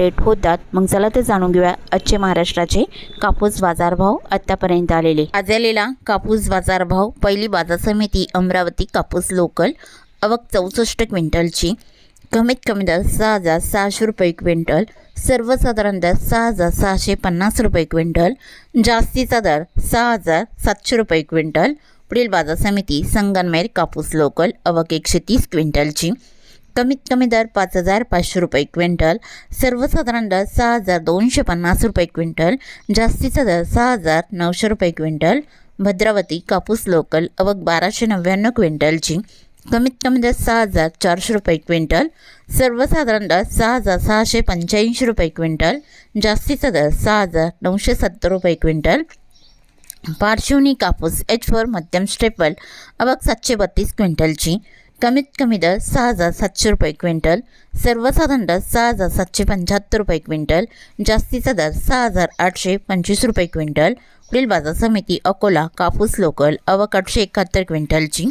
होतात मग चला तर जाणून घेऊया आजचे महाराष्ट्राचे कापूस बाजारभाव आत्तापर्यंत आलेले. आज आलेला कापूस बाजारभाव पहिली बाजार समिती अमरावती कापूस लोकल अवक चौसष्ट क्विंटलची. कमीत कमी दर सहा हजार सहाशे रुपये क्विंटल सर्वसाधारण दर सहा हजार सहाशे पन्नास रुपये क्विंटल जास्तीचा दर सहा हजार सातशे रुपये क्विंटल. पुढील बाजार समिती संगनमेर कापूस लोकल अवक एकशे तीस क्विंटलची. कमीत कमी दर पाच हजार पाचशे रुपये क्विंटल सर्वसाधारण दर सहा हजार दोनशे पन्नास रुपये क्विंटल जास्तीचा दर सहा हजार नऊशे रुपये क्विंटल भद्रावती कापूस लोकल अवक बाराशे नव्याण्णव क्विंटलची कमीत कमी दर सहा हजार चारशे रुपये क्विंटल सर्वसाधारण दर सहा हजार सहाशे पंच्याऐंशी रुपये क्विंटल जास्तीचा दर सहा हजार नऊशे सत्तर रुपये क्विंटल पार्श्वनी कापूस एच फोर मध्यम स्टेपल अवक सातशे बत्तीस क्विंटलची कमीत कमी दर सहा हजार सातशे रुपये क्विंटल सर्वसाधारण दर सहा हजार सातशे पंच्याहत्तर रुपये क्विंटल जास्तीचा दर सहा हजार आठशे पंचवीस रुपये क्विंटल पुढील बाजार समिती अकोला कापूस लोकल अवक आठशे एकाहत्तर क्विंटलची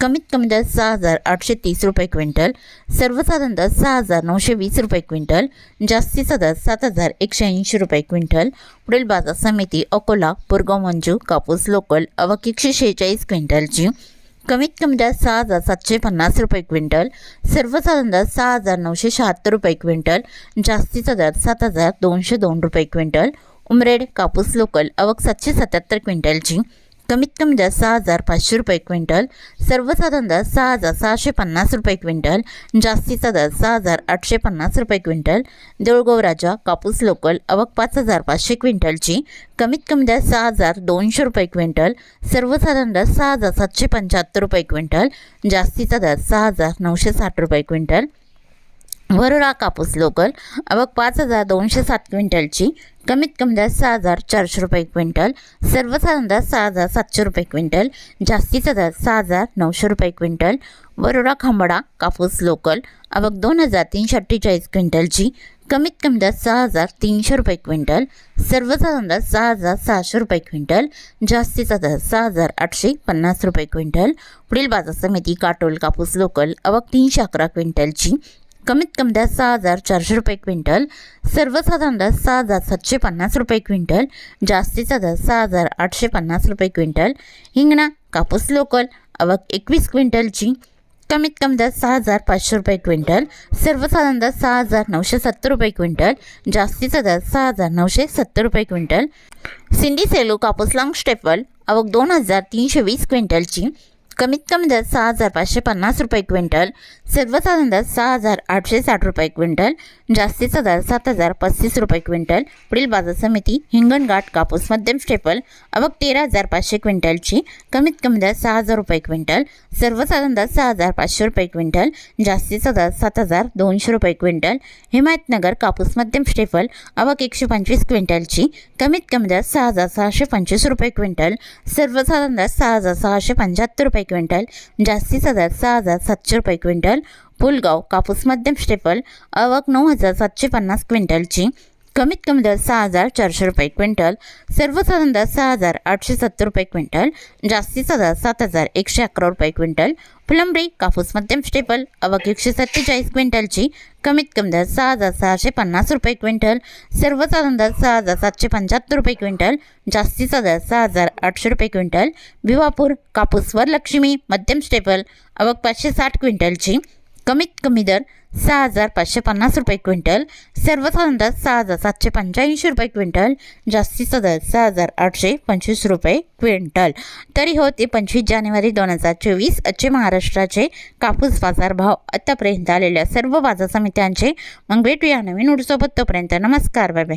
कमीत कमी दर सहा हजार आठशे तीस रुपये क्विंटल सर्वसाधारण दर सहा हजार नऊशे वीस रुपये क्विंटल जास्तीचा दर सात हजार एकशे ऐंशी रुपये क्विंटल पुढील बाजार समिती अकोला पुरगाव मंजू कापूस लोकल अवक एकशे शेहेचाळीस क्विंटलची कमीत कमी दर सहा हजार सातशे पन्नास रुपये क्विंटल. सर्वसाधारण दर सहा हजार नऊशे शहात्तर रुपये क्विंटल. जास्तीचा दर सात हजार दोनशे दोन रुपये क्विंटल. उमरेड कापूस लोकल अवक सातशे सत्याहत्तर क्विंटलची. कमीत कमी दर सहा हजार पाचशे रुपये क्विंटल सर्वसाधारण दर सहा हजार सहाशे पन्नास रुपये क्विंटल जास्तीचा दर सहा हजार आठशे पन्नास रुपये क्विंटल देऊळगाव राजा कापूस लोकल अवक पाच हजार पाचशे क्विंटलची कमीत कमी दर सहा हजार दोनशे रुपये क्विंटल सर्वसाधारण दर सहा हजार सातशे पंच्याहत्तर रुपये क्विंटल जास्तीचा दर सहा हजार नऊशे साठ रुपये क्विंटल वरोरा कापूस लोकल. अवक पाच हजार दोनशे सात क्विंटलची. कमीत कमी दर सहा हजार चारशे रुपये क्विंटल. सर्वसाधारण दर सहा हजार सातशे रुपये क्विंटल. जास्तीचा दर सहा हजार नऊशे रुपये क्विंटल. वरोरा खांबडा कापूस लोकल. अवक दोन हजार तीनशे अठ्ठेचाळीस क्विंटलची. कमीत कमी दर सहा हजार तीनशे रुपये क्विंटल. सर्वसाधारण दर सहा हजार सहाशे रुपये क्विंटल. जास्तीचा दर सहा हजार आठशे पन्नास रुपये क्विंटल. पुढील बाजार समिती काटोल कापूस लोकल. अवक तीनशे अकरा क्विंटलची. कमीत कमी दर सहा हजार चारशे रुपये क्विंटल. सर्वसाधारण दर सहा हजार सातशे पन्नास रुपये क्विंटल. जास्तीचा दर सहा हजार आठशे पन्नास रुपये क्विंटल. हिंगणा कापूस लोकल अवक एकवीस क्विंटलची. कमीत कमी दर सहा हजार पाचशे रुपये क्विंटल. सर्वसाधारण दर सहा हजार नऊशे सत्तर रुपये क्विंटल. जास्तीचा दर सहा हजार नऊशे सत्तर रुपये क्विंटल. सिंधी सेलू कापूस लाँग स्टेपल अवक दोन हजार तीनशे वीस क्विंटलची. कमीत कमी दर सहा हजार पाचशे पन्नास रुपये क्विंटल. सर्वसाधारण दर सहा हजार आठशे साठ रुपये क्विंटल जास्तीचा दर सात हजार पस्तीस रुपये क्विंटल. पुढील बाजार समिती हिंगणघाट कापूस मध्यम स्टेपल अवक तेरा हजार पाचशे क्विंटलची कमीत कमी दर सहा हजार रुपये क्विंटल. सर्वसाधारण दर सहा हजार पाचशे रुपये क्विंटल जास्तीचा दर सात हजार दोनशे रुपये क्विंटल. हिमायतनगर कापूस मध्यम स्टेपल अवक एकशे पंचवीस क्विंटलची कमीत कमी दर सहा हजार सहाशे पंचवीस रुपये क्विंटल. सर्वसाधारण दर सहा हजार सहाशे पंच्याहत्तर रुपये क्विंटल जास्तीचा दर सहा हजार सातशे रुपये क्विंटल. पुलगाव कापूस मध्यम स्टेपल अवक नऊ हजार सातशे पन्नास क्विंटलची. कमीत कमी दर सहा हजार चारशे रुपये क्विंटल सर्वसाधारण दर सहा हजार आठशे सत्तर रुपये क्विंटल जास्तीचा दर सात हजार एकशे अकरा रुपये क्विंटल. फुलंबरी कापूस मध्यम स्टेपल अवक एकशे सत्तेचाळीस क्विंटलची कमीत कमी दर सहा हजार सहाशे पन्नास रुपये क्विंटल. सर्वसाधारण दर सहा हजार सातशे पंच्याहत्तर रुपये क्विंटल जास्तीचा दर सहा हजार आठशे रुपये क्विंटल. भिवापूर कापूस वरलक्ष्मी मध्यम स्टेपल अवक पाचशे साठ क्विंटलची कमीत कमी दर सहा हजार पाचशे पन्नास रुपये क्विंटल सर्वसाधारण दर सहा हजार सातशे पंच्याऐंशी रुपये क्विंटल जास्तीचा दर सहा हजार आठशे पंचवीस रुपये क्विंटल. तरी होते पंचवीस जानेवारी दोन हजार चोवीस आजचे महाराष्ट्राचे कापूस बाजार भाव आत्तापर्यंत आलेल्या सर्व बाजार समित्यांचे मग भेटूया नवीन उडसोबत तोपर्यंत नमस्कार बाय बाय.